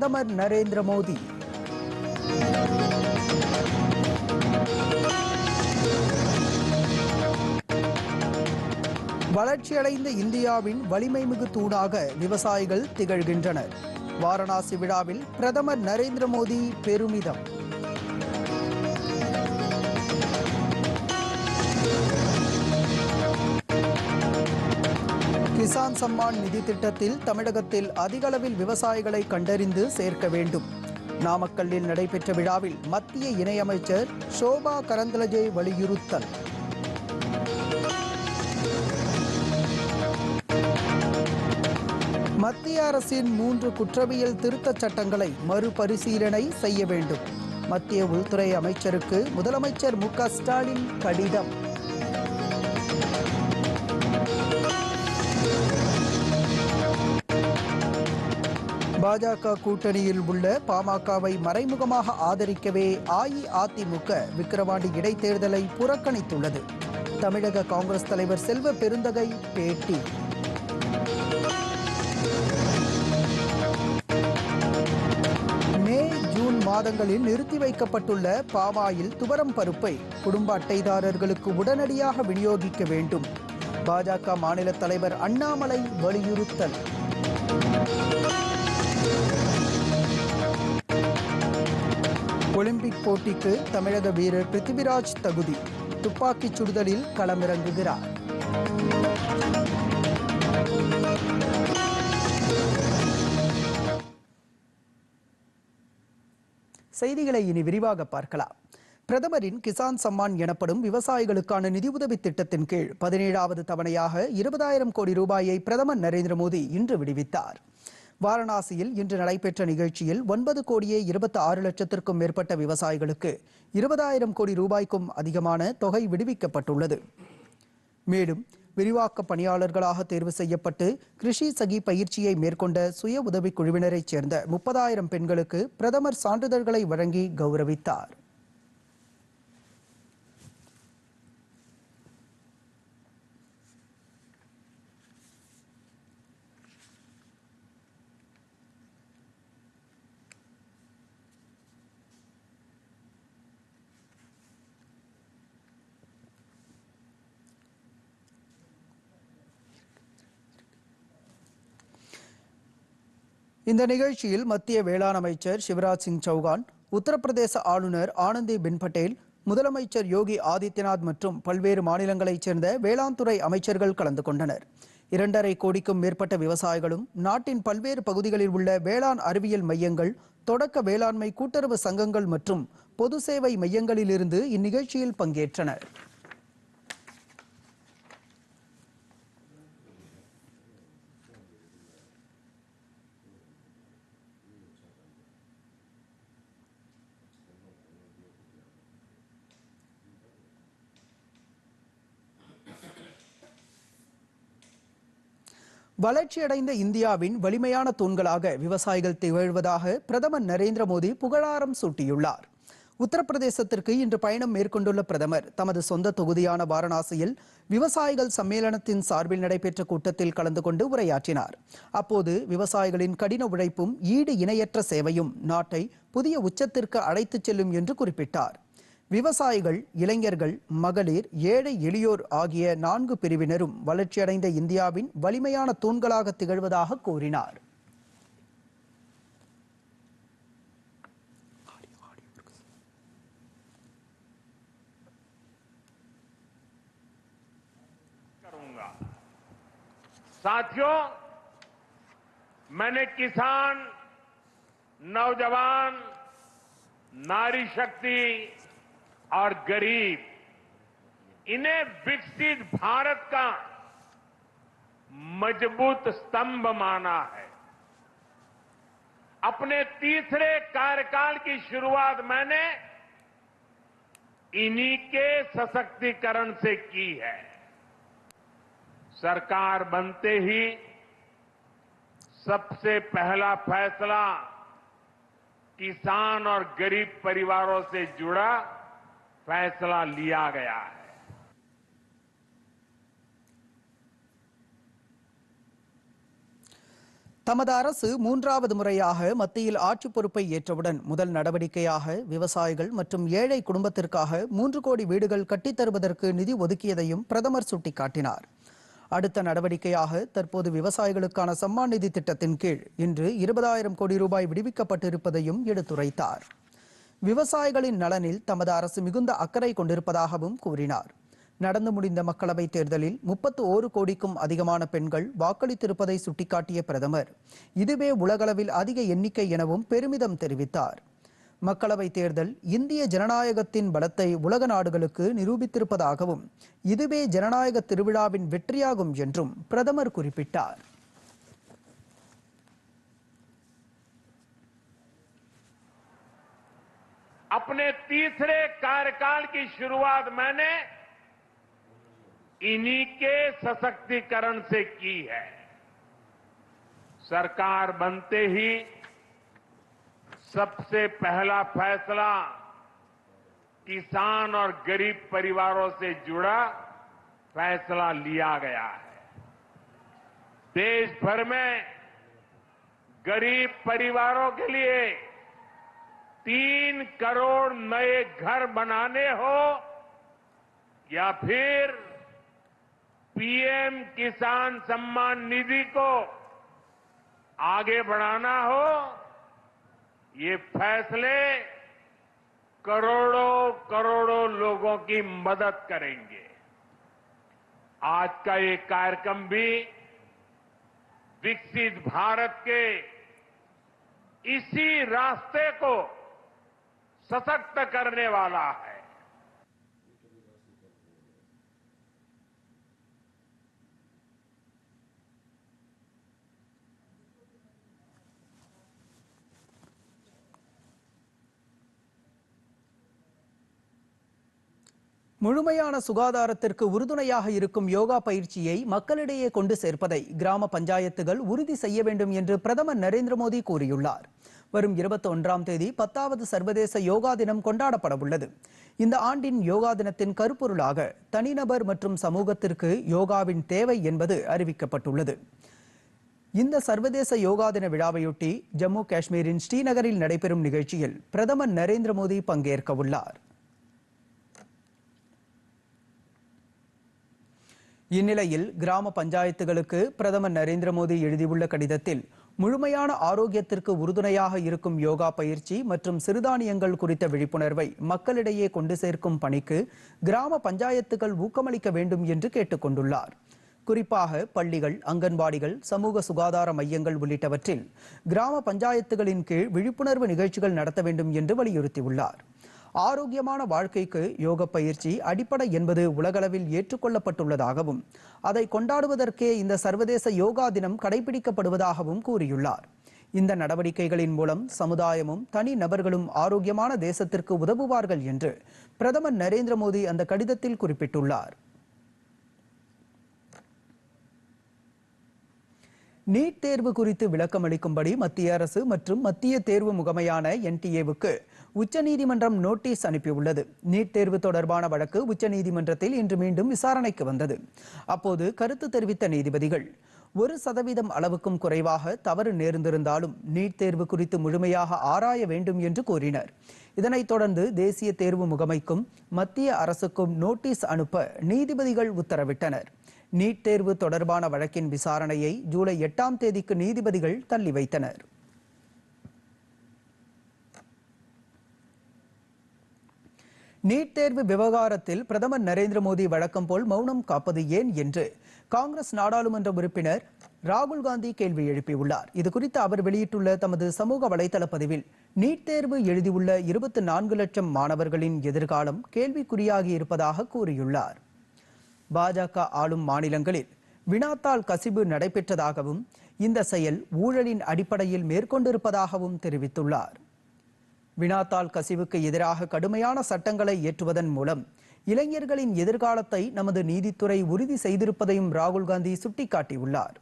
பிரதமர் நரேந்திர மோடி. வளர்ச்சியடைந்த இந்தியாவின் வலிமைமிகு தூணாக விவசாயிகள் திகழ்கின்றனர். வாரணாசி விழாவில் பிரதமர் நரேந்திர மோடி பெருமிதம். கிசான் சம்மான் நிதி திட்டத்தில் தமிழகத்தில் அதிக அளவில் விவசாயிகளை கண்டறிந்து சேர்க்க வேண்டும். நாமக்கல்லில் நடைபெற்ற விழாவில் மத்திய இணையமைச்சர் ஷோபா கரந்தலஜே வலியுறுத்தல். மத்திய அரசின் மூன்று குற்றவியல் திருத்தச் சட்டங்களை மறுபரிசீலனை செய்ய வேண்டும். மத்திய உள்துறை அமைச்சருக்கு முதலமைச்சர் மு க ஸ்டாலின் கடிதம். பாஜக கூட்டணியில் உள்ள பாமகவை மறைமுகமாக ஆதரிக்கவே அஇஅதிமுக விக்கிரவாண்டி இடைத்தேர்தலை புறக்கணித்துள்ளது. தமிழக காங்கிரஸ் தலைவர் செல்வ பெருந்தகை பேட்டி. மே ஜூன் மாதங்களில் நிறுத்தி வைக்கப்பட்டுள்ள பாமாயில் துவரம் பருப்பை குடும்ப அட்டைதாரர்களுக்கு உடனடியாக விநியோகிக்க வேண்டும். பாஜக மாநில தலைவர் அண்ணாமலை வலியுறுத்தல். ஒலிம்பிக் போட்டிக்கு தமிழக வீரர் பிருத்திவிராஜ் தகுதி. துப்பாக்கிச் சுடுதலில் களமிறங்குகிறார். செய்திகளை இனி விரிவாக பார்க்கலாம். பிரதமரின் கிசான் சம்மான் எனப்படும் விவசாயிகளுக்கான நிதியுதவி திட்டத்தின் கீழ் பதினேழாவது தவணையாக இருபதாயிரம் கோடி ரூபாயை பிரதமர் நரேந்திர மோடி இன்று விடுவித்தார். வாரணாசியில் இன்று நடைபெற்ற நிகழ்ச்சியில் ஒன்பது கோடியே இருபத்தி ஆறு லட்சத்திற்கும் மேற்பட்ட விவசாயிகளுக்கு இருபதாயிரம் கோடி ரூபாய்க்கும் அதிகமான தொகை விடுவிக்கப்பட்டுள்ளது. மேலும் விரிவாக்க பணியாளர்களாக தேர்வு செய்யப்பட்டு கிருஷி சகி பயிற்சியை மேற்கொண்ட சுய உதவிக் குழுவினரைச் சேர்ந்த முப்பதாயிரம் பெண்களுக்கு பிரதமர் சான்றிதழ்களை வழங்கி கௌரவித்தார். இந்த நிகழ்ச்சியில் மத்திய வேளாண் அமைச்சர் சிவராஜ் சிங் சௌகான் உத்தரப்பிரதேச ஆளுநர் ஆனந்தி பென் பட்டேல் முதலமைச்சர் யோகி ஆதித்யநாத் மற்றும் பல்வேறு மாநிலங்களைச் சேர்ந்த வேளாண் துறை அமைச்சர்கள் கலந்து கொண்டனர். இரண்டரை கோடிக்கும் மேற்பட்ட விவசாயிகளும் நாட்டின் பல்வேறு பகுதிகளில் உள்ள வேளாண் அறிவியல் மையங்கள் தொடக்க வேளாண்மை கூட்டுறவு சங்கங்கள் மற்றும் பொது சேவை மையங்களிலிருந்து இந்நிகழ்ச்சியில் பங்கேற்றனர். வளர்ச்சியடைந்த இந்தியாவின் வலிமையான தூண்களாக விவசாயிகள் திகழ்வதாக பிரதமர் நரேந்திர மோடி புகழாரம் சூட்டியுள்ளார். உத்தரப்பிரதேசத்திற்கு இன்று பயணம் மேற்கொண்டுள்ள பிரதமர் தமது சொந்த தொகுதியான வாரணாசியில் விவசாயிகள் சம்மேளனத்தின் சார்பில் நடைபெற்ற கூட்டத்தில் கலந்து கொண்டு உரையாற்றினார். அப்போது விவசாயிகளின் கடின உழைப்பும் ஈடு இணையற்ற சேவையும் நாட்டை புதிய உச்சத்திற்கு அழைத்துச் செல்லும் என்று குறிப்பிட்டார். விவசாயிகள் இளைஞர்கள் மகளிர் ஏழை எளியோர் ஆகிய நான்கு பிரிவினரும் வளர்ச்சியடைந்த இந்தியாவின் வலிமையான தூண்களாக திகழ்வதாக கூறினார் करूंगा साथियों मैंने किसान नौजवान नारी शक्ति और गरीब। इन्हें विकसित भारत का मज़बूत स्तंभ माना है। अपने तीसरे कार्यकाल की शुरुआत मैंने इन्हीं के सशक्तिकरण से की है। सरकार बनते ही सबसे पहला फैसला किसान और गरीब परिवारों से जुड़ा फैसला लिया गया है தமது அரசு மூன்றாவது முறையாக மத்தியில் ஆட்சி பொறுப்பை ஏற்றவுடன் முதல் நடவடிக்கையாக விவசாயிகள் மற்றும் ஏழை குடும்பத்திற்காக மூன்று கோடி வீடுகள் கட்டித் தருவதற்கு நிதி ஒதுக்கியதையும் பிரதமர் சுட்டிக்காட்டினார் அடுத்த நடவடிக்கையாக தற்போது விவசாயிகளுக்கான சம்மான் நிதி திட்டத்தின் கீழ் இன்று இருபதாயிரம் கோடி ரூபாய் விடுவிக்கப்பட்டிருப்பதையும் எடுத்துரைத்தார் விவசாயிகளின் நலனில் தமது அரசு மிகுந்த அக்கறை கொண்டிருப்பதாகவும் கூறினார். நடந்து முடிந்த மக்களவைத் தேர்தலில் முப்பத்து ஓரு கோடிக்கும் அதிகமான பெண்கள் வாக்களித்திருப்பதை சுட்டிக்காட்டிய பிரதமர் இதுவே உலகளவில் அதிக எண்ணிக்கை எனவும் பெருமிதம் தெரிவித்தார். மக்களவைத் தேர்தல் இந்திய ஜனநாயகத்தின் பலத்தை உலக நாடுகளுக்கு நிரூபித்திருப்பதாகவும் இதுவே ஜனநாயக திருவிழாவின் வெற்றியாகும் என்றும் பிரதமர் குறிப்பிட்டார். अपने तीसरे कार्यकाल की शुरुआत मैंने इन्हीं के सशक्तिकरण से की है। सरकार बनते ही सबसे पहला फैसला किसान और गरीब परिवारों से जुड़ा फैसला लिया गया है। देश भर में गरीब परिवारों के लिए तीन करोड़ नए घर बनाने हो या फिर पीएम किसान सम्मान निधि को आगे बढ़ाना हो, ये फैसले करोड़ों करोड़ों लोगों की मदद करेंगे। आज का ये कार्यक्रम भी विकसित भारत के इसी रास्ते को सशक्त करने वाला है முழுமையான சுகாதாரத்திற்கு உறுதுணையாக இருக்கும் யோகா பயிற்சியை மக்களிடையே கொண்டு சேர்ப்பதை கிராம பஞ்சாயத்துகள் உறுதி செய்ய வேண்டும் என்று பிரதமர் நரேந்திர மோடி கூறியுள்ளார் வரும் இருபத்தி ஒன்றாம் தேதி பத்தாவது சர்வதேச யோகா தினம் கொண்டாடப்பட உள்ளது இந்த ஆண்டின் யோகா தினத்தின் கருப்பொருளாக தனிநபர் மற்றும் சமூகத்திற்கு யோகாவின் தேவை என்பது அறிவிக்கப்பட்டுள்ளது. இந்த சர்வதேச யோகா தின விழாவையொட்டி ஜம்மு காஷ்மீரின் ஸ்ரீநகரில் நடைபெறும் நிகழ்ச்சியில் பிரதமர் நரேந்திர மோடி பங்கேற்க உள்ளார். இந்நிலையில் கிராம பஞ்சாயத்துகளுக்கு பிரதமர் நரேந்திர மோடி எழுதியுள்ள கடிதத்தில் முழுமையான ஆரோக்கியத்திற்கு உறுதுணையாக இருக்கும் யோகா பயிற்சி மற்றும் சிறுதானியங்கள் குறித்த விழிப்புணர்வை மக்களிடையே கொண்டு சேர்க்கும் பணிக்கு கிராம பஞ்சாயத்துகள் ஊக்கமளிக்க வேண்டும் என்று கேட்டுக்கொண்டுள்ளார். குறிப்பாக பள்ளிகள் அங்கன்வாடிகள் சமூக சுகாதார மையங்கள் உள்ளிட்டவற்றில் கிராம பஞ்சாயத்துகளின் கீழ் விழிப்புணர்வு நிகழ்ச்சிகள் நடத்த வேண்டும் என்று வலியுறுத்தியுள்ளார். ஆரோக்கியமான வாழ்க்கைக்கு யோக பயிற்சி அடிப்படை என்பது உலகளவில் ஏற்றுக்கொள்ளப்பட்டுள்ளதாகவும் அதை கொண்டாடுவதற்கே இந்த சர்வதேச யோகா தினம் கடைபிடிக்கப்படுவதாகவும் கூறியுள்ளார். இந்த நடவடிக்கைகளின் மூலம் சமுதாயமும் தனி நபர்களும் ஆரோக்கியமான தேசத்திற்கு உதவுவார்கள் என்று பிரதமர் நரேந்திர மோடி அந்த கடிதத்தில் குறிப்பிட்டுள்ளார். நீட் தேர்வு குறித்து விளக்கம் அளிக்கும்படி மத்திய அரசு மற்றும் மத்திய தேர்வு முகமையான என்டிஏவுக்கு உச்சநீதிமன்றம் நோட்டீஸ் அனுப்பியுள்ளது. நீட் தேர்வு தொடர்பான வழக்கு உச்சநீதிமன்றத்தில் இன்று மீண்டும் விசாரணைக்கு வந்தது. அப்போது கருத்து தெரிவித்த நீதிபதிகள் ஒரு சதவீதம் அளவுக்கும் குறைவாக தவறு நேர்ந்திருந்தாலும் நீட் தேர்வு குறித்து முழுமையாக ஆராய வேண்டும் என்று கூறினர். இதனைத் தொடர்ந்து தேசிய தேர்வு முகமைக்கும் மத்திய அரசுக்கும் நோட்டீஸ் அனுப்ப நீதிபதிகள் உத்தரவிட்டனர். நீட் தேர்வு தொடர்பான வழக்கின் விசாரணையை ஜூலை எட்டாம் தேதிக்கு நீதிபதிகள் தள்ளி வைத்தனர். நீட் தேர்வு விவகாரத்தில் பிரதமர் நரேந்திர மோடி வழக்கம் போல் மௌனம் காப்பது ஏன் என்று காங்கிரஸ் நாடாளுமன்ற உறுப்பினர் ராகுல் காந்தி கேள்வி எழுப்பியுள்ளார். இது குறித்து அவர் வெளியிட்டுள்ள தமது சமூக வலைதள பதிவில் நீட் தேர்வு எழுதியுள்ள இருபத்தி நான்கு லட்சம் மாணவர்களின் எதிர்காலம் கேள்விக்குறியாகி இருப்பதாக கூறியுள்ளார். பாஜக ஆளும் மாநிலங்களில் வினாத்தாள் கசிவு நடைபெற்றதாகவும் இந்த செயல் ஊழலின் அடிப்படையில் மேற்கொண்டிருப்பதாகவும் தெரிவித்துள்ளார். வினாத்தாள் கசிவுக்கு எதிராக கடுமையான சட்டங்களை இயற்றுவதன் மூலம் இளைஞர்களின் எதிர்காலத்தை நமது நீதித்துறை உறுதி செய்திருப்பதையும் ராகுல் காந்தி சுட்டிக்காட்டியுள்ளார்.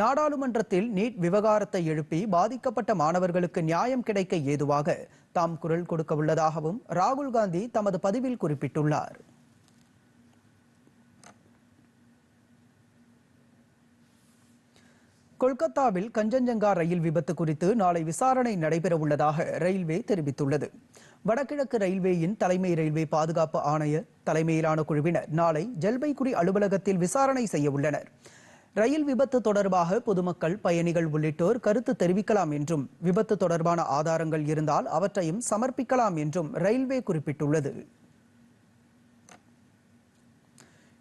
நாடாளுமன்றத்தில் நீட் விவகாரத்தை எழுப்பி பாதிக்கப்பட்ட மாணவர்களுக்கு நியாயம் கிடைக்க ஏதுவாக தாம் குரல் கொடுக்க உள்ளதாகவும் ராகுல் காந்தி தமது பதிவில் குறிப்பிட்டுள்ளார். கொல்கத்தாவில் கஞ்சன்ஜங்கா ரயில் விபத்து குறித்து நாளை விசாரணை நடைபெற உள்ளதாக ரயில்வே தெரிவித்துள்ளது. வடகிழக்கு ரயில்வேயின் தலைமை ரயில்வே பாதுகாப்பு ஆணையர் தலைமையிலான குழுவினர் நாளை ஜல்பைகுரி அலுவலகத்தில் விசாரணை செய்ய உள்ளனர். ரயில் விபத்து தொடர்பாக பொதுமக்கள் பயணிகள் உள்ளிட்டோர் கருத்து தெரிவிக்கலாம் என்றும் விபத்து தொடர்பான ஆதாரங்கள் இருந்தால் அவற்றையும் சமர்ப்பிக்கலாம் என்றும் ரயில்வே குறிப்பிட்டுள்ளது.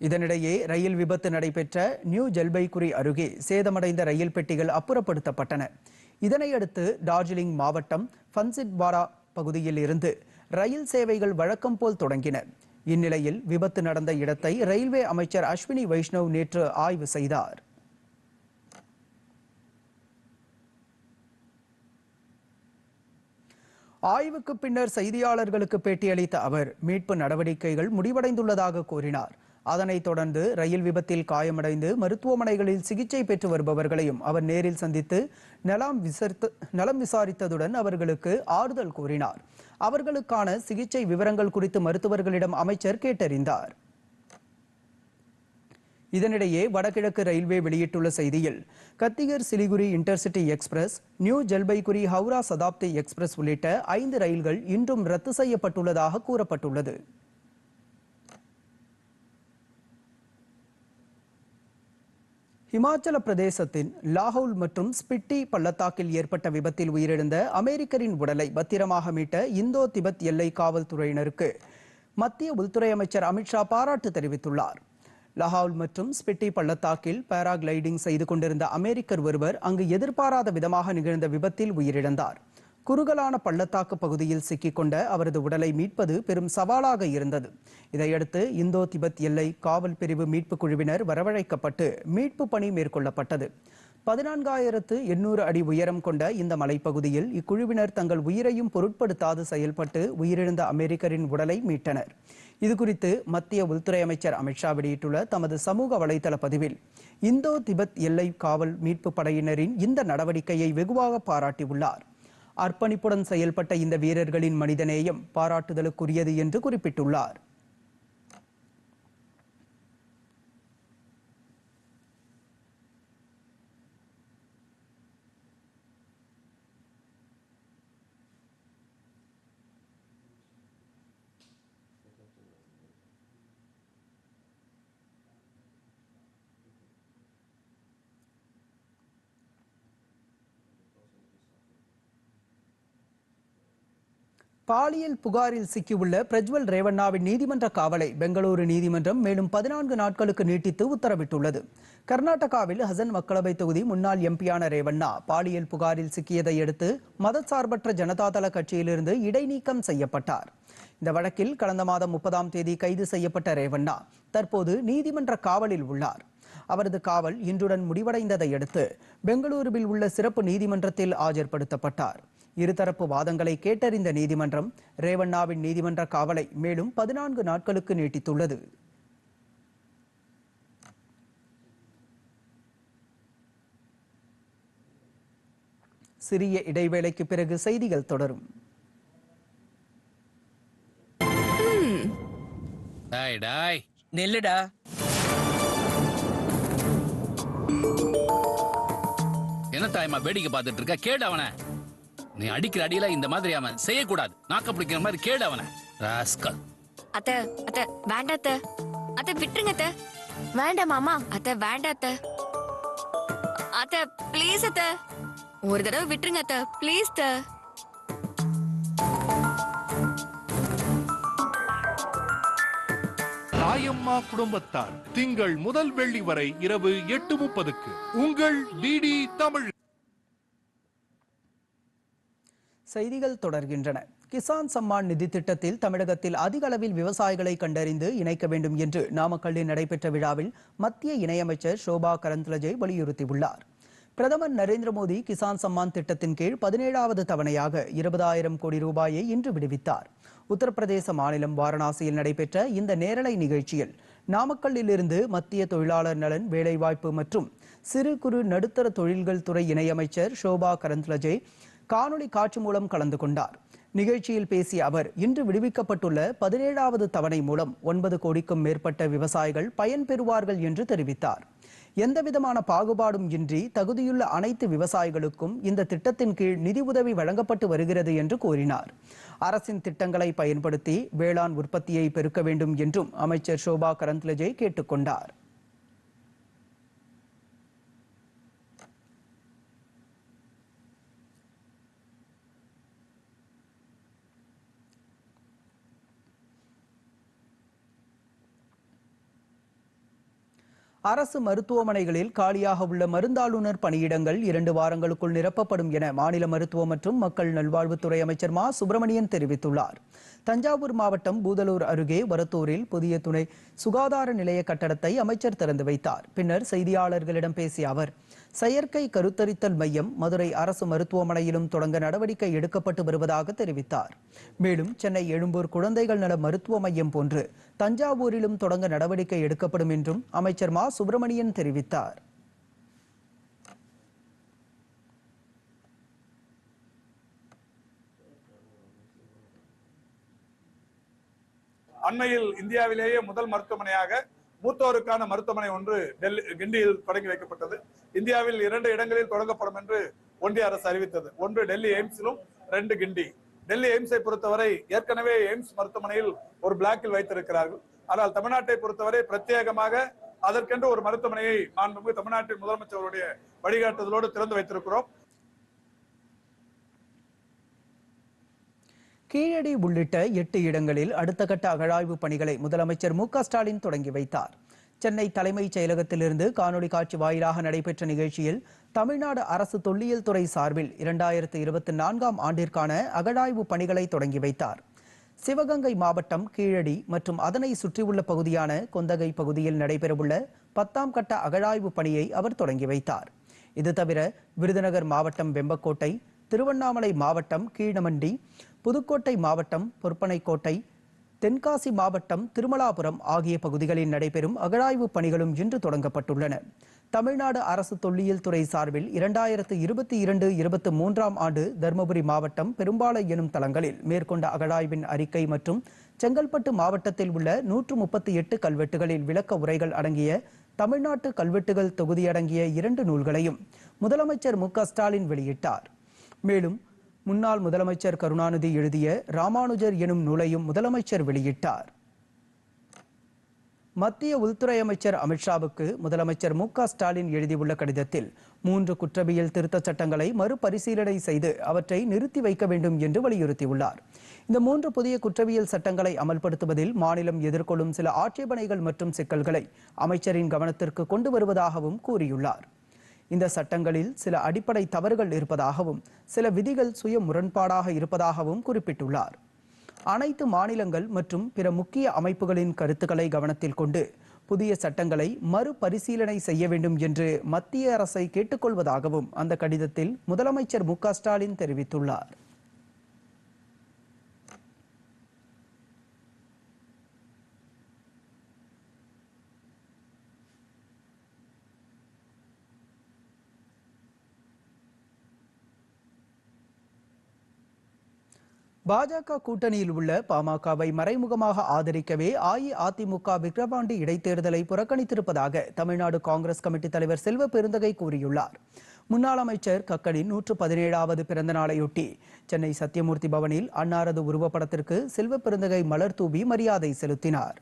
இதனிடையே ரயில் விபத்து நடைபெற்ற நியூ ஜல்பைகுரி அருகே சேதமடைந்த ரயில் பெட்டிகள் அப்புறப்படுத்தப்பட்டன. இதனையடுத்து டார்ஜிலிங் மாவட்டம் ஃபன்சிட்வாரா பகுதியில் இருந்து ரயில் சேவைகள் வழக்கம் போல் தொடங்கின. இந்நிலையில் விபத்து நடந்த இடத்தை ரயில்வே அமைச்சர் அஸ்வினி வைஷ்ணவ் நேற்று ஆய்வு செய்தார். ஆய்வுக்கு பின்னர் செய்தியாளர்களுக்கு பேட்டியளித்த அவர் மீட்பு நடவடிக்கைகள் முடிவடைந்துள்ளதாக கூறினார். அதனைத் தொடர்ந்து ரயில் விபத்தில் காயமடைந்து மருத்துவமனைகளில் சிகிச்சை பெற்று வருபவர்களையும் அவர் நேரில் சந்தித்து நலம் விசாரித்து நலம் விசாரித்ததுடன் அவர்களுக்கு ஆறுதல் கூறினார். அவர்களுக்கான சிகிச்சை விவரங்கள் குறித்து மருத்துவர்களிடம் அமைச்சர் கேட்டறிந்தார். இதனிடையே வடகிழக்கு ரயில்வே வெளியிட்டுள்ள செய்தியில் Katihar Siliguri intercity express New Jalpaiguri Howrah Shatabdi express உள்ளிட்ட ஐந்து ரயில்கள் இன்றும் ரத்து செய்யப்பட்டுள்ளதாக கூறப்பட்டுள்ளது. இமாச்சல பிரதேசத்தின் லாஹௌல் மற்றும் ஸ்பிட்டி பள்ளத்தாக்கில் ஏற்பட்ட விபத்தில் உயிரிழந்த அமெரிக்கரின் உடலை பத்திரமாக மீட்ட இந்தோ திபெத் எல்லை காவல்துறையினருக்கு மத்திய உள்துறை அமைச்சர் அமித்ஷா பாராட்டு தெரிவித்துள்ளார். லஹாவுல் மற்றும் ஸ்பிட்டி பள்ளத்தாக்கில் பாராகிளைடிங் செய்து கொண்டிருந்த அமெரிக்கர் ஒருவர் அங்கு எதிர்பாராத விதமாக நிகழ்ந்த விபத்தில் உயிரிழந்தார். குறுகலான பள்ளத்தாக்கு பகுதியில் சிக்கிக்கொண்ட அவரது உடலை மீட்பது பெரும் சவாலாக இருந்தது. இதையடுத்து இந்தோ திபெத் எல்லை காவல் பிரிவு மீட்பு குழுவினர் வரவழைக்கப்பட்டு மீட்பு பணி மேற்கொள்ளப்பட்டது. பதினான்காயிரத்து எண்ணூறு அடி உயரம் கொண்ட இந்த மலைப்பகுதியில் இக்குழுவினர் தங்கள் உயிரையும் பொருட்படுத்தாது செயல்பட்டு உயிரிழந்த அமெரிக்கரின் உடலை மீட்டனர். இதுகுறித்து மத்திய உள்துறை அமைச்சர் அமித்ஷா வெளியிட்டுள்ள தமது சமூக வலைதள பதிவில் இந்தோ திபெத் எல்லை காவல் மீட்பு படையினரின் இந்த நடவடிக்கையை வெகுவாக பாராட்டியுள்ளார். அர்ப்பணிப்புடன் செயல்பட்ட இந்த வீரர்களின் மனிதநேயம் பாராட்டுதலுக்குரியது என்று குறிப்பிட்டுள்ளார். பாலியல் புகாரில் சிக்கியுள்ள பிரஜ்வல் ரேவண்ணாவின் நீதிமன்ற காவலை பெங்களூரு நீதிமன்றம் மேலும் பதினான்கு நாட்களுக்கு நீட்டித்து உத்தரவிட்டுள்ளது. கர்நாடகாவில் ஹசன் மக்களவை தொகுதி முன்னாள் எம்பியான ரேவண்ணா பாலியல் புகாரில் சிக்கியதை அடுத்து மதசார்பற்ற ஜனதாதள கட்சியிலிருந்து இடைநீக்கம் செய்யப்பட்டார். இந்த வழக்கில் கடந்த மாதம் முப்பதாம் தேதி கைது செய்யப்பட்ட ரேவண்ணா தற்போது நீதிமன்ற காவலில் உள்ளார். அவரது காவல் இன்றுடன் முடிவடைந்ததை அடுத்து பெங்களூருவில் உள்ள சிறப்பு நீதிமன்றத்தில் ஆஜர்படுத்தப்பட்டார். இருதரப்பு வாதங்களை கேட்டறிந்த நீதிமன்றம் ரேவண்ணாவின் நீதிமன்ற காவலை மேலும் பதினான்கு நாட்களுக்கு நீட்டித்துள்ளது. சிறிய இடைவேளைக்கு பிறகு செய்திகள் தொடரும். டாய் டாய். நெல்லுடா. என்ன தாயமா வேடிக்கை பார்த்துட்டு இருக்க? கேடு அவனை. நீ அடிக்கிற அடியில இந்த மாதிரி அவன் செய்யக்கூடாது. நாக்க பிடிக்கிற மாதிரி கேடு அவனை. ராஸ்கல். அத்த அத்த வேண்டாம் அத்த. அத்த விட்டுருங்க அத்த. வேண்டாம் மாமா. அத்த வேண்டாம் அத்த. அத்த ப்ளீஸ் அத்த. ஒரு தடவை விட்டுருங்க அத்த. ப்ளீஸ் அத்த. தாயம்மா குடும்பத்தார் திங்கள் முதல் வெள்ளி வரை இரவு எட்டு முப்பதுக்கு. உங்கள் டிடி தமிழ். செய்திகள் தொடர்கின்றன. கிசான் சம்மான் நிதி திட்டத்தில் தமிழகத்தில் அதிக அளவில் விவசாயிகளை கண்டறிந்து இணைக்க வேண்டும் என்று நாமக்கல்லில் நடைபெற்ற விழாவில் மத்திய இணையமைச்சர் ஷோபா கரந்த்லஜே வலியுறுத்தியுள்ளார். பிரதமர் நரேந்திர மோடி கிசான் சம்மான் திட்டத்தின் கீழ் பதினேழாவது தவணையாக இருபதாயிரம் கோடி ரூபாயை இன்று விடுவித்தார். உத்தரப்பிரதேச மாநிலம் வாரணாசியில் நடைபெற்ற இந்த நேரலை நிகழ்ச்சியில் நாமக்கல்லில் இருந்து மத்திய தொழிலாளர் நலன் வேலைவாய்ப்பு மற்றும் சிறு குறு நடுத்தர தொழில்கள் துறை இணையமைச்சர் ஷோபா கரந்த்லஜே காணொளி காட்சி மூலம் கலந்து கொண்டார். நிகழ்ச்சியில் பேசிய அவர் இன்று விடுவிக்கப்பட்டுள்ள பதினேழாவது தவணை மூலம் ஒன்பது கோடிக்கும் மேற்பட்ட விவசாயிகள் பயன்பெறுவார்கள் என்று தெரிவித்தார். எந்தவிதமான பாகுபாடும் இன்றி தகுதியுள்ள அனைத்து விவசாயிகளுக்கும் இந்த திட்டத்தின் கீழ் நிதி உதவி வழங்கப்பட்டு வருகிறது என்று கூறினார். அரசின் திட்டங்களை பயன்படுத்தி வேளாண் உற்பத்தியை பெருக்க வேண்டும் என்றும் அமைச்சர் சோபா கரந்த்லஜே கேட்டுக்கொண்டார் அரசு மருத்துவமனைகளில் காலியாக உள்ள மருந்தாளுநர் பணியிடங்கள் இரண்டு வாரங்களுக்குள் நிரப்பப்படும் என மாநில மருத்துவ மற்றும் மக்கள் நல்வாழ்வுத்துறை அமைச்சர் மா. சுப்பிரமணியன் தெரிவித்துள்ளார். தஞ்சாவூர் மாவட்டம் பூதலூர் அருகே வரத்தூரில் புதிய துணை சுகாதார நிலைய கட்டடத்தை அமைச்சர் திறந்து வைத்தார். பின்னர் செய்தியாளர்களிடம் பேசிய அவர் செயற்கை கருத்தரித்தல் மையம் மதுரை அரசு மருத்துவமனையிலும் தொடங்க நடவடிக்கை எடுக்கப்பட்டு வருவதாக தெரிவித்தார். மேலும் சென்னை எழும்பூர் குழந்தைகள் நல மருத்துவ மையம் போன்று தஞ்சாவூரிலும் தொடங்க நடவடிக்கை எடுக்கப்படும் என்றும் அமைச்சர் மா. சுப்பிரமணியன் தெரிவித்தார். அண்மையில் இந்தியாவிலேயே முதல் மருத்துவமனையாக மூத்தோருக்கான மருத்துவமனை ஒன்று டெல்லி கிண்டியில் தொடங்கி வைக்கப்பட்டது. இந்தியாவில் இரண்டு இடங்களில் தொடங்கப்படும் என்று ஒன்றிய அரசு அறிவித்தது. ஒன்று டெல்லி எய்ம்ஸிலும் ரெண்டு கிண்டி. டெல்லி எய்ம்ஸை பொறுத்தவரை ஏற்கனவே எய்ம்ஸ் மருத்துவமனையில் ஒரு பிளாக்கில் வைத்திருக்கிறார்கள். ஆனால் தமிழ்நாட்டை பொறுத்தவரை பிரத்யேகமாக அதற்கென்று ஒரு மருத்துவமனையை மாண்புமிகு தமிழ்நாட்டின் முதலமைச்சருடைய வழிகாட்டுதலோடு திறந்து வைத்திருக்கிறோம். கீழடி உள்ளிட்ட எட்டு இடங்களில் அடுத்த கட்ட அகழாய்வு பணிகளை முதலமைச்சர் மு ஸ்டாலின் தொடங்கி வைத்தார். சென்னை தலைமைச் செயலகத்திலிருந்து காணொலி காட்சி வாயிலாக நடைபெற்ற நிகழ்ச்சியில் தமிழ்நாடு அரசு தொல்லியல் துறை சார்பில் இரண்டாயிரத்து இருபத்தி நான்காம் ஆண்டிற்கான அகழாய்வு பணிகளை தொடங்கி வைத்தார். சிவகங்கை மாவட்டம் கீழடி மற்றும் அதனை சுற்றியுள்ள பகுதியான கொந்தகை பகுதியில் நடைபெறவுள்ள பத்தாம் கட்ட அகழாய்வு பணியை அவர் தொடங்கி வைத்தார். இது தவிர விருதுநகர் மாவட்டம் வெம்பக்கோட்டை திருவண்ணாமலை மாவட்டம் கீழமண்டி புதுக்கோட்டை மாவட்டம் பொற்பனைக்கோட்டை தென்காசி மாவட்டம் திருமலாபுரம் ஆகிய பகுதிகளில் நடைபெறும் அகழாய்வு பணிகளும் இன்று தொடங்கப்பட்டுள்ளன. தமிழ்நாடு அரசு தொல்லியல் துறை சார்பில் இரண்டாயிரத்து இருபத்தி இரண்டு இருபத்தி மூன்றாம் ஆண்டு தருமபுரி மாவட்டம் பெரும்பாலை எனும் தளங்களில் மேற்கொண்ட அகழாய்வின் அறிக்கை மற்றும் செங்கல்பட்டு மாவட்டத்தில் உள்ள நூற்று முப்பத்தி எட்டு கல்வெட்டுகளில் விளக்க உரைகள் அடங்கிய தமிழ்நாட்டு கல்வெட்டுகள் தொகுதியடங்கிய இரண்டு நூல்களையும் முதலமைச்சர் மு ஸ்டாலின் வெளியிட்டார். மேலும் முன்னாள் முதலமைச்சர் கருணாநிதி எழுதிய ராமானுஜர் எனும் நூலையும் முதலமைச்சர் வெளியிட்டார். மத்திய உள்துறை அமைச்சர் அமித்ஷாவுக்கு முதலமைச்சர் மு ஸ்டாலின் எழுதியுள்ள கடிதத்தில் மூன்று குற்றவியல் திருத்தச் சட்டங்களை மறுபரிசீலனை செய்து அவற்றை நிறுத்தி வைக்க வேண்டும் என்று வலியுறுத்தியுள்ளார். இந்த மூன்று புதிய குற்றவியல் சட்டங்களை அமல்படுத்துவதில் மாநிலம் எதிர்கொள்ளும் சில ஆட்சேபனைகள் மற்றும் சிக்கல்களை அமைச்சரின் கவனத்திற்கு கொண்டு வருவதாகவும் கூறியுள்ளார். இந்த சட்டங்களில் சில அடிப்படை தவறுகள் இருப்பதாகவும் சில விதிகள் சுய முரண்பாடாக இருப்பதாகவும் குறிப்பிட்டுள்ளார். அனைத்து மாநிலங்கள் மற்றும் பிற முக்கிய அமைப்புகளின் கருத்துக்களை கவனத்தில் கொண்டு புதிய சட்டங்களை மறுபரிசீலனை செய்ய வேண்டும் என்று மத்திய அரசை கேட்டுக்கொள்வதாகவும் அந்த கடிதத்தில் முதலமைச்சர் மு ஸ்டாலின் தெரிவித்துள்ளார். பாஜக கூட்டணியில் உள்ள பாமகவை மறைமுகமாக ஆதரிக்கவே அஇஅதிமுக விக்கிரவாண்டி இடைத்தேர்தலை புறக்கணித்திருப்பதாக தமிழ்நாடு காங்கிரஸ் கமிட்டி தலைவர் செல்வ பெருந்தகை கூறியுள்ளார். முன்னாள் அமைச்சர் கக்கனின் நூற்று பதினேழாவது பிறந்த நாளையொட்டி சென்னை சத்தியமூர்த்தி பவனில் அன்னாரது உருவப்படத்திற்கு செல்வ பெருந்தகை மலர் தூவி மரியாதை செலுத்தினார்.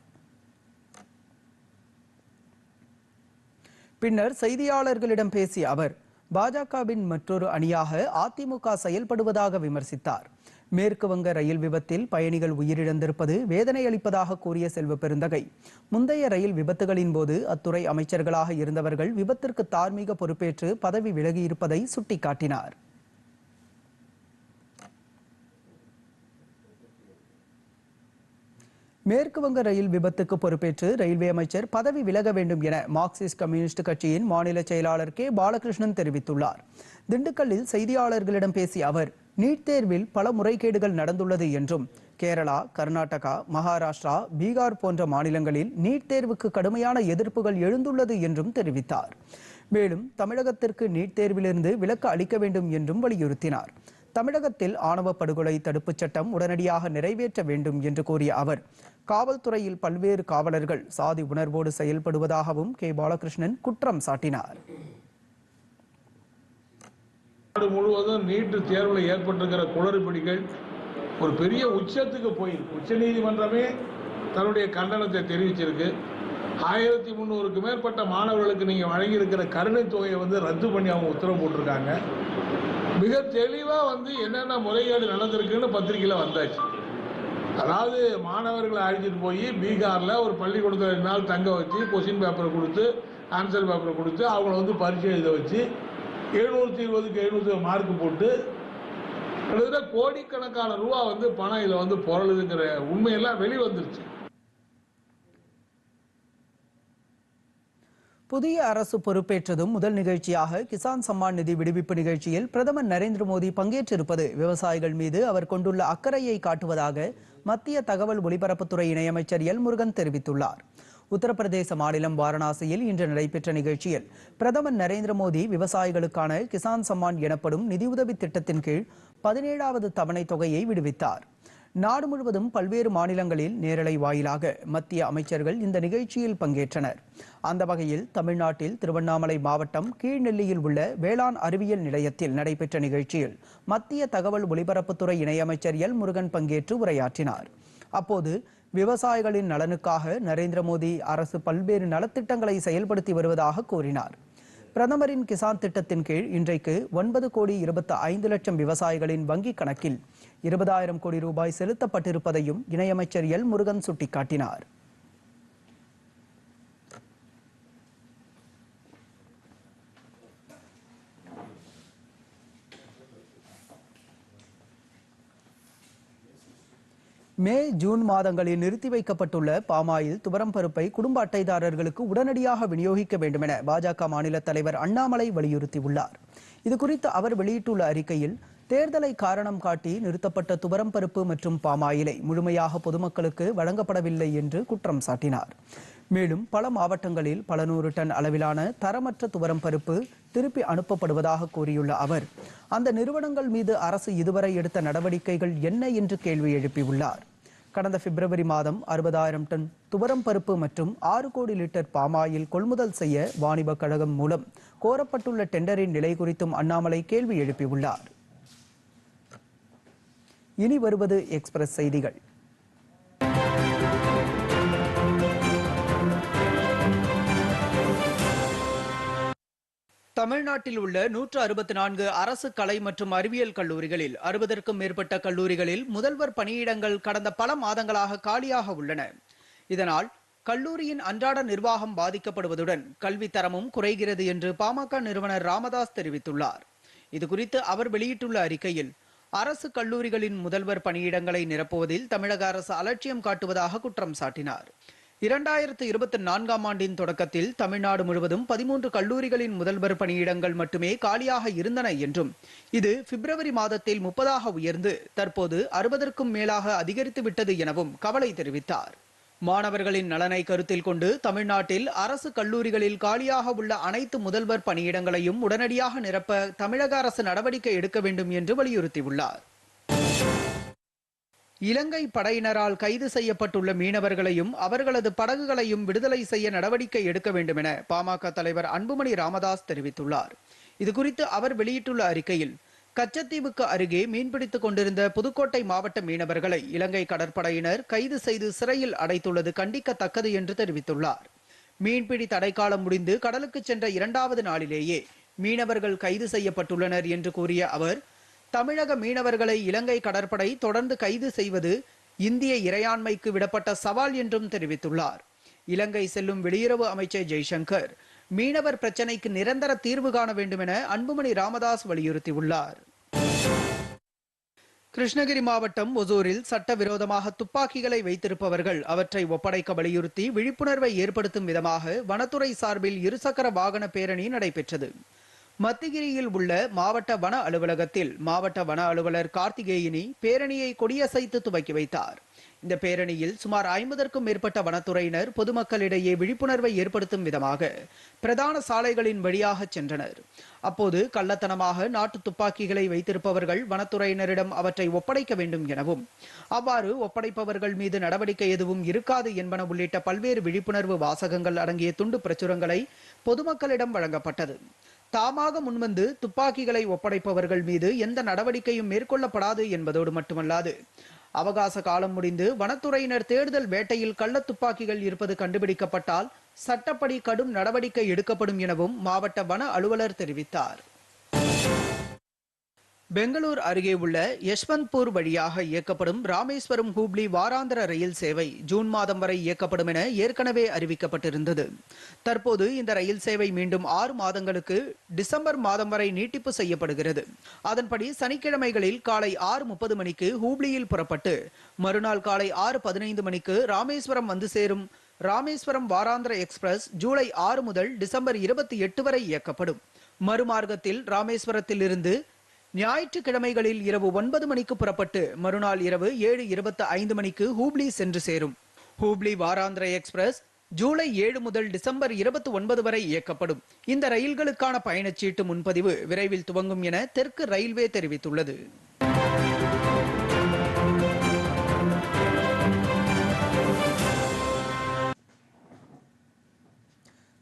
பின்னர் செய்தியாளர்களிடம் பேசிய அவர் பாஜகவின் மற்றொரு அணியாக அதிமுக செயல்படுவதாக விமர்சித்தார். மேற்கு வங்க ரயில் விபத்தில் பயணிகள் உயிரிழந்திருப்பது வேதனை அளிப்பதாக கூறிய செல்வ பெருந்தகை. முந்தைய ரயில் விபத்துகளின் போது அத்துறை அமைச்சர்களாக இருந்தவர்கள் விபத்திற்கு தார்மீக பொறுப்பேற்று பதவி விலகியிருப்பதை சுட்டிக்காட்டினார். மேற்கு வங்க ரயில் விபத்துக்கு பொறுப்பேற்று ரயில்வே அமைச்சர் பதவி விலக வேண்டும் என மார்க்சிஸ்ட் கம்யூனிஸ்ட் கட்சியின் மாநில செயலாளர் கே. பாலகிருஷ்ணன் தெரிவித்துள்ளார். திண்டுக்கல்லில் செய்தியாளர்களிடம் பேசிய அவர் நீட் தேர்வில் பல முறைகேடுகள் நடந்துள்ளது என்றும் கேரளா கர்நாடகா மகாராஷ்டிரா பீகார் போன்ற மாநிலங்களில் நீட் தேர்வுக்கு கடுமையான எதிர்ப்புகள் எழுந்துள்ளது என்றும் தெரிவித்தார். மேலும் தமிழகத்திற்கு நீட் தேர்விலிருந்து விலக்கு அளிக்க வேண்டும் என்றும் வலியுறுத்தினார். தமிழகத்தில் ஆணவ படுகொலை தடுப்புச் சட்டம் உடனடியாக நிறைவேற்ற வேண்டும் என்று கூறிய அவர் காவல்துறையில் பல்வேறு காவலர்கள் சாதி உணர்வோடு செயல்படுவதாகவும் கே. பாலகிருஷ்ணன் குற்றம் சாட்டினார். நாடு முழுவதும் நீட்டு தேர்வில் ஏற்பட்டிருக்கிற குளறுபடிகள் ஒரு பெரிய உச்சத்துக்கு போயிருக்கு. உச்சநீதிமன்றமே தன்னுடைய கண்டனத்தை தெரிவிச்சிருக்கு. ஆயிரத்தி முந்நூறுக்கு மேற்பட்ட மாணவர்களுக்கு நீங்கள் வழங்கியிருக்கிற கருணை தொகையை வந்து ரத்து பண்ணி அவங்க உத்தரவு போட்டிருக்காங்க. மிக தெளிவாக வந்து என்னென்ன முறைகேடு நடந்திருக்குன்னு பத்திரிக்கையில் வந்தாச்சு. அதாவது மாணவர்களை அழைச்சிட்டு போய் பீகாரில் ஒரு பள்ளிக்கூடத்தில் ரெண்டு நாள் தங்க வச்சு கொஸ்டின் பேப்பரை கொடுத்து ஆன்சர் பேப்பரை கொடுத்து அவங்கள வந்து பரீட்சை எழுத வச்சு எழுநூற்றி இருபதுக்கு எழுநூற்றி மார்க் போட்டு கிட்டத்தட்ட கோடிக்கணக்கான ரூபா வந்து பணம் இதில் வந்து புரளுதுங்கிற உண்மையெல்லாம் வெளிவந்துருச்சு. புதிய அரசு பொறுப்பேற்றதும் முதல் நிகழ்ச்சியாக கிசான் சம்மான் நிதி விடுவிப்பு நிகழ்ச்சியில் பிரதமர் நரேந்திர மோடி பங்கேற்றிருப்பது விவசாயிகள் மீது அவர் கொண்டுள்ள அக்கறையை காட்டுவதாக மத்திய தகவல் ஒலிபரப்புத்துறை இணையமைச்சர் எல் முருகன் தெரிவித்துள்ளார். உத்தரப்பிரதேச மாநிலம் வாரணாசியில் இன்று நடைபெற்ற நிகழ்ச்சியில் பிரதமர் நரேந்திர மோடி விவசாயிகளுக்கான கிசான் சம்மான் எனப்படும் நிதியுதவி திட்டத்தின் கீழ் பதினேழாவது தவணை தொகையை விடுவித்தார். நாடு முழுவதும் பல்வேறு மாநிலங்களில் நேரலை வாயிலாக மத்திய அமைச்சர்கள் இந்த நிகழ்ச்சியில் பங்கேற்றனர். அந்த வகையில் தமிழ்நாட்டில் திருவண்ணாமலை மாவட்டம் கீழ்நெல்லியில் உள்ள வேளாண் அறிவியல் நிலையத்தில் நடைபெற்ற நிகழ்ச்சியில் மத்திய தகவல் ஒலிபரப்புத்துறை இணையமைச்சர் எல் முருகன் பங்கேற்று உரையாற்றினார். அப்போது விவசாயிகளின் நலனுக்காக நரேந்திர மோடி அரசு பல்வேறு நலத்திட்டங்களை செயல்படுத்தி வருவதாக கூறினார். பிரதமரின் கிசான் திட்டத்தின் கீழ் இன்றைக்கு ஒன்பது கோடி இருபத்தி ஐந்து லட்சம் விவசாயிகளின் வங்கிக் கணக்கில் இருபதாயிரம் கோடி ரூபாய் செலுத்தப்பட்டிருப்பதையும் இணையமைச்சர் எல் முருகன் சுட்டிக்காட்டினார். மே ஜூன் மாதங்களில் நிறுத்தி வைக்கப்பட்டுள்ள பாமாயில் துவரம் பருப்பை குடும்ப அட்டைதாரர்களுக்கு உடனடியாக விநியோகிக்க வேண்டுமென பாஜக மாநில தலைவர் அண்ணாமலை வலியுறுத்தியுள்ளார். இதுகுறித்து அவர் வெளியிட்டுள்ள அறிக்கையில் தேர்தலை காரணம் காட்டி நிறுத்தப்பட்ட துவரம் பருப்பு மற்றும் பாமாயிலை முழுமையாக பொதுமக்களுக்கு வழங்கப்படவில்லை என்று குற்றம் சாட்டினார். மேலும் பல மாவட்டங்களில் பல நூறு டன் அளவிலான தரமற்ற துவரம் பருப்பு திருப்பி அனுப்பப்படுவதாக கூறியுள்ள அவர் அந்த நிறுவனங்கள் மீது அரசு இதுவரை எடுத்த நடவடிக்கைகள் என்ன என்று கேள்வி எழுப்பியுள்ளார். கடந்த பிப்ரவரி மாதம் அறுபதாயிரம் டன் துவரம் பருப்பு மற்றும் ஆறு கோடி லிட்டர் பாமாயில் கொள்முதல் செய்ய வாணிப கழகம் மூலம் கோரப்பட்டுள்ள டெண்டரின் நிலை குறித்தும் அண்ணாமலை கேள்வி எழுப்பியுள்ளார். இனி வருவது எக்ஸ்பிரஸ் செய்திகள். தமிழ்நாட்டில் உள்ள நூற்று அறுபத்தி நான்கு அரசு கலை மற்றும் அறிவியல் கல்லூரிகளில் அறுபதற்கும் மேற்பட்ட கல்லூரிகளில் முதல்வர் பணியிடங்கள் கடந்த பல மாதங்களாக காலியாக உள்ளன. இதனால் கல்லூரியின் அன்றாட நிர்வாகம் பாதிக்கப்படுவதுடன் கல்வி தரமும் குறைகிறது என்று பாமக நிறுவனர் ராமதாஸ் தெரிவித்துள்ளார். இதுகுறித்து அவர் வெளியிட்டுள்ள அறிக்கையில் அரசு கல்லூரிகளின் முதல்வர் பணியிடங்களை நிரப்புவதில் தமிழக அரசு அலட்சியம் காட்டுவதாக குற்றம் சாட்டினார். இரண்டாயிரத்து இருபத்தி நான்காம் ஆண்டின் தொடக்கத்தில் தமிழ்நாடு முழுவதும் பதிமூன்று கல்லூரிகளின் முதல்வர் பணியிடங்கள் மட்டுமே காலியாக இருந்தன என்றும் இது பிப்ரவரி மாதத்தில் முப்பதாக உயர்ந்து தற்போது அறுபதற்கும் மேலாக அதிகரித்து விட்டது எனவும் கவலை தெரிவித்தார். மாணவர்களின் நலனை கருத்தில் கொண்டு தமிழ்நாட்டில் அரசு கல்லூரிகளில் காலியாக உள்ள அனைத்து முதல்வர் பணியிடங்களையும் உடனடியாக நிரப்ப தமிழக அரசு நடவடிக்கை எடுக்க வேண்டும் என்று வலியுறுத்தியுள்ளார். இலங்கை படையினரால் கைது செய்யப்பட்டுள்ள மீனவர்களையும் அவர்களது படகுகளையும் விடுதலை செய்ய நடவடிக்கை எடுக்க வேண்டும் என பாமக தலைவர் அன்புமணி ராமதாஸ் தெரிவித்துள்ளார். இதுகுறித்து அவர் வெளியிட்டுள்ள அறிக்கையில் கச்சத்தீவுக்கு அருகே மீன்பிடித்துக் கொண்டிருந்த புதுக்கோட்டை மாவட்ட மீனவர்களை இலங்கை கடற்படையினர் கைது செய்து சிறையில் அடைத்துள்ளது கண்டிக்கத்தக்கது என்று தெரிவித்துள்ளார். மீன்பிடி தடைக்காலம் முடிந்து கடலுக்கு சென்ற இரண்டாவது நாளிலேயே மீனவர்கள் கைது செய்யப்பட்டுள்ளனர் என்று கூறிய அவர் தமிழக மீனவர்களை இலங்கை கடற்படை தொடர்ந்து கைது செய்வது இந்திய இறையாண்மைக்கு விடப்பட்ட சவால் என்றும் தெரிவித்துள்ளார். இலங்கை செல்லும் வெளியுறவு அமைச்சர் ஜெய்சங்கர் மீனவர் பிரச்சினைக்கு நிரந்தர தீர்வு காண வேண்டும் என அன்புமணி ராமதாஸ் வலியுறுத்தியுள்ளார். கிருஷ்ணகிரி மாவட்டம் ஒசூரில் சட்டவிரோதமாக துப்பாக்கிகளை வைத்திருப்பவர்கள் அவற்றை ஒப்படைக்க வலியுறுத்தி விழிப்புணர்வை ஏற்படுத்தும் விதமாக வனத்துறை சார்பில் இருசக்கர வாகன பேரணி நடைபெற்றது. மத்திகிரியில் உள்ள மாவட்ட வன அலுவலகத்தில் மாவட்ட வன அலுவலர் கார்த்திகேயினி பேரணியை கொடியசைத்து துவக்கி வைத்தார். இந்த பேரணியில் சுமார் ஐம்பதற்கும் மேற்பட்ட வனத்துறையினர் பொதுமக்களிடையே விழிப்புணர்வை ஏற்படுத்தும் விதமாக பிரதான சாலைகளின் வழியாக சென்றனர். அப்போது கள்ளத்தனமாக நாட்டு துப்பாக்கிகளை வைத்திருப்பவர்கள் வனத்துறையினரிடம் அவற்றை ஒப்படைக்க வேண்டும் எனவும் அவ்வாறு ஒப்படைப்பவர்கள் மீது நடவடிக்கை எதுவும் இருக்காது என்பன உள்ளிட்ட பல்வேறு விழிப்புணர்வு வாசகங்கள் அடங்கிய துண்டு பிரச்சுரங்களை பொதுமக்களிடம் வழங்கப்பட்டது. தாமாக முன்வந்து துப்பாக்கிகளை ஒப்படைப்பவர்கள் மீது எந்த நடவடிக்கையும் மேற்கொள்ளப்படாது என்பதோடு மட்டுமல்லாது அவகாச காலம் முடிந்து வனத்துறையினர் தேடுதல் வேட்டையில் கள்ள துப்பாக்கிகள் இருப்பது கண்டுபிடிக்கப்பட்டால் சட்டப்படி கடும் நடவடிக்கை எடுக்கப்படும் எனவும் மாவட்ட வன அலுவலர் தெரிவித்தார். பெங்களூர் அருகே உள்ள யஷ்வந்த்பூர் வழியாக இயக்கப்படும் ராமேஸ்வரம் ஹூப்ளி வாராந்திர ரயில் சேவை ஜூன் மாதம் வரை இயக்கப்படும் என ஏற்கனவே அறிவிக்கப்பட்டிருந்தது. தற்போது இந்த ரயில் சேவை மீண்டும் ஆறு மாதங்களுக்கு டிசம்பர் மாதம் வரை நீட்டிப்பு செய்யப்படுகிறது. அதன்படி சனிக்கிழமைகளில் காலை ஆறு முப்பது மணிக்கு ஹூப்ளியில் புறப்பட்டு மறுநாள் காலை ஆறு பதினைந்து மணிக்கு ராமேஸ்வரம் வந்து சேரும் ராமேஸ்வரம் வாராந்திர எக்ஸ்பிரஸ் ஜூலை ஆறு முதல் டிசம்பர் இருபத்தி எட்டு வரை இயக்கப்படும். மறுமார்க்கத்தில் ராமேஸ்வரத்தில் இருந்து ஞாயிற்றுக்கிழமைகளில் இரவு ஒன்பது மணிக்கு புறப்பட்டு மறுநாள் இரவு ஏழு இருபத்தி ஐந்து மணிக்கு ஹூப்ளி சென்று சேரும். ஹூப்ளி வாராந்திர எக்ஸ்பிரஸ் ஜூலை ஏழு முதல் டிசம்பர் இருபத்தி ஒன்பது வரை இயக்கப்படும். இந்த ரயில்களுக்கான பயணச்சீட்டு முன்பதிவு விரைவில் துவங்கும் என தெற்கு ரயில்வே தெரிவித்துள்ளது.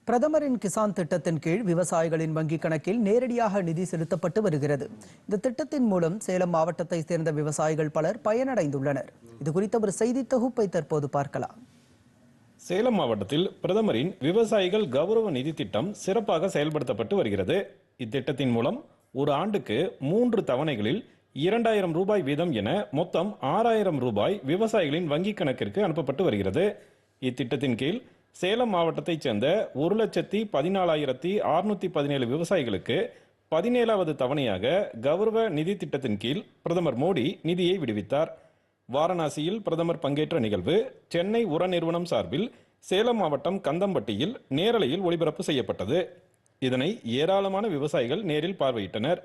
பிரதமரின் கிசான் திட்டத்தின் கீழ் விவசாயிகளின் வங்கிக் கணக்கில் நேரடியாக நிதி செலுத்தப்பட்டு வருகிறது. இந்த திட்டத்தின் மூலம் சேலம் மாவட்டத்தை சேர்ந்த விவசாயிகள் பலர் பயனடைந்துள்ளனர். இது குறித்த ஒரு செய்தி தொகுப்பை தற்போது பார்க்கலாம். சேலம் மாவட்டத்தில் பிரதமரின் விவசாயிகள் கௌரவ நிதி திட்டம் சிறப்பாக செயல்படுத்தப்பட்டு வருகிறது. இத்திட்டத்தின் மூலம் ஒரு ஆண்டுக்கு மூன்று தவணைகளில் இரண்டாயிரம் ரூபாய் வீதம் என மொத்தம் ஆறாயிரம் ரூபாய் விவசாயிகளின் வங்கிக் கணக்கிற்கு அனுப்பப்பட்டு வருகிறது. இத்திட்டத்தின் கீழ் சேலம் மாவட்டத்தைச் சேர்ந்த ஒரு லட்சத்தி பதினாலாயிரத்தி அறுநூத்தி பதினேழு விவசாயிகளுக்கு பதினேழாவது தவணையாக கௌரவ நிதி திட்டத்தின் கீழ் பிரதமர் மோடி நிதியை விடுவித்தார். வாரணாசியில் பிரதமர் பங்கேற்ற நிகழ்வு சென்னை உர நிறுவனம் சார்பில் சேலம் மாவட்டம் கந்தம்பட்டியில் நேரலையில் ஒளிபரப்பு செய்யப்பட்டது. இதனை ஏராளமான விவசாயிகள் நேரில் பார்வையிட்டனர்.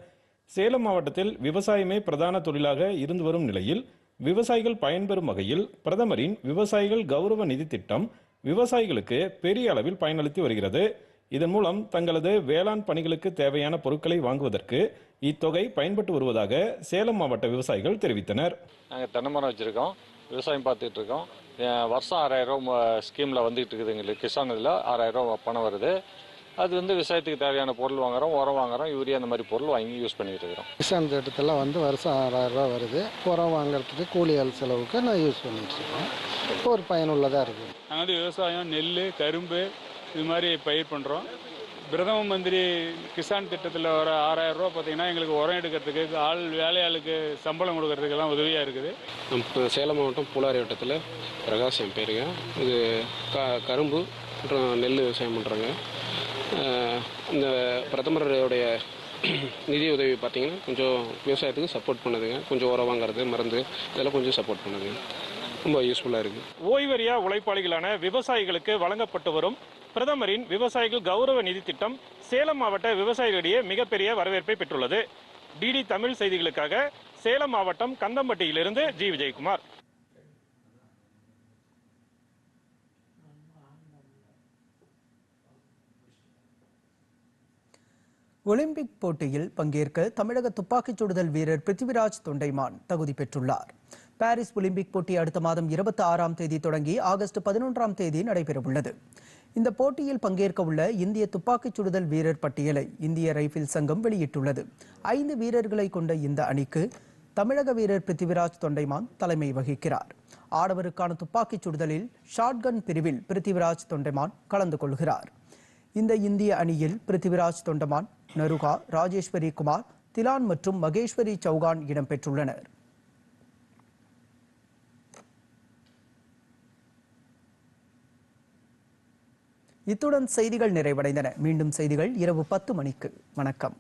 சேலம் மாவட்டத்தில் விவசாயமே பிரதான தொழிலாக இருந்து வரும் நிலையில் விவசாயிகள் பயன்பெறும் வகையில் பிரதமரின் விவசாயிகள் கௌரவ நிதி திட்டம் விவசாயிகளுக்கு பெரிய அளவில் பயனளித்து வருகிறது. இதன் மூலம் தங்களது வேளாண் பணிகளுக்கு தேவையான பொருட்களை வாங்குவதற்கு இத்தொகை பயன்பட்டு வருவதாக சேலம் மாவட்ட விவசாயிகள் தெரிவித்தனர். நாங்கள் தென்னை மரம் வச்சுருக்கோம். விவசாயம் பார்த்துட்டு இருக்கோம். வருஷம் ஆறாயிரம் ரூபா ஸ்கீமில் வந்துகிட்டு இருக்குது எங்களுக்கு கிசான் இதில் ஆறாயிரம் ரூபா பணம் வருது. அது வந்து விவசாயத்துக்கு தேவையான பொருள் வாங்குறோம் உரம் வாங்குறோம் யூரியா அந்த மாதிரி பொருள் வாங்கி யூஸ் பண்ணிட்டு இருக்கிறோம். கிசான் திட்டத்தில் வந்து வருஷம் ஆறாயிரம் ரூபா வருது. உரம் வாங்குறதுக்கு கூலி ஆள் செலவுக்கு நான் யூஸ் பண்ணிட்டு இருக்கேன் இப்போ ஒரு பயனுள்ளதாக இருக்குது நாங்கள் வந்து விவசாயம் நெல் கரும்பு இது மாதிரி பயிர் பண்ணுறோம் பிரதம மந்திரி கிசான் திட்டத்தில் வர ஆறாயிரம் ரூபா பார்த்தீங்கன்னா எங்களுக்கு உரம் எடுக்கிறதுக்கு ஆள் வேலையாளுக்கு சம்பளம் கொடுக்கறதுக்கெல்லாம் உதவியாக இருக்குது. இப்போ சேலம் மாவட்டம் பூலாரி வட்டத்தில் பிரகாஷ் என் பேருங்க இது க கரும்பு மற்றும் நெல் விவசாயம் பண்ணுறாங்க இந்த பிரதமருடைய நிதி உதவி பார்த்தீங்கன்னா கொஞ்சம் விவசாயத்துக்கு சப்போர்ட் பண்ணுதுங்க. கொஞ்சம் உரம் வாங்குறது மருந்து இதெல்லாம் கொஞ்சம் சப்போர்ட் பண்ணுதுங்க. ரொம்ப யூஸ்ஃபுல்லாக இருக்குது ஓய்வறியா உழைப்பாளிகளான விவசாயிகளுக்கு வழங்கப்பட்டு வரும் பிரதமரின் விவசாயிகள் கௌரவ நிதி திட்டம் சேலம் மாவட்ட விவசாயிகளிடையே மிகப்பெரிய வரவேற்பை பெற்றுள்ளது. டிடி தமிழ் செய்திகளுக்காக சேலம் மாவட்டம் கந்தம்பட்டியிலிருந்து ஜி. விஜயகுமார். ஒலிம்பிக் போட்டியில் பங்கேற்க தமிழக துப்பாக்கிச் சுடுதல் வீரர் பிருத்திவிராஜ் தொண்டைமான் தகுதி பெற்றுள்ளார். பாரிஸ் ஒலிம்பிக் போட்டி அடுத்த மாதம் இருபத்தி ஆறாம் தேதி தொடங்கி ஆகஸ்ட் பதினொன்றாம் தேதி நடைபெறவுள்ளது. இந்த போட்டியில் பங்கேற்க உள்ள இந்திய துப்பாக்கிச் சுடுதல் வீரர் பட்டியலை இந்திய ரைபிள் சங்கம் வெளியிட்டுள்ளது. ஐந்து வீரர்களை கொண்ட இந்த அணிக்கு தமிழக வீரர் பிருத்திவிராஜ் தொண்டைமான் தலைமை வகிக்கிறார். ஆடவருக்கான துப்பாக்கிச் சுடுதலில் ஷாட்கன் பிரிவில் பிருத்திவிராஜ் தொண்டைமான் கலந்து கொள்கிறார். இந்த இந்திய அணியில் பிருத்திவிராஜ் தொண்டமான் நருகா ராஜேஸ்வரி குமார் திலான் மற்றும் மகேஸ்வரி சௌகான் இடம்பெற்றுள்ளனர். இத்துடன் செய்திகள் நிறைவடைந்தன. மீண்டும் செய்திகள் இரவு பத்து மணிக்கு. வணக்கம்.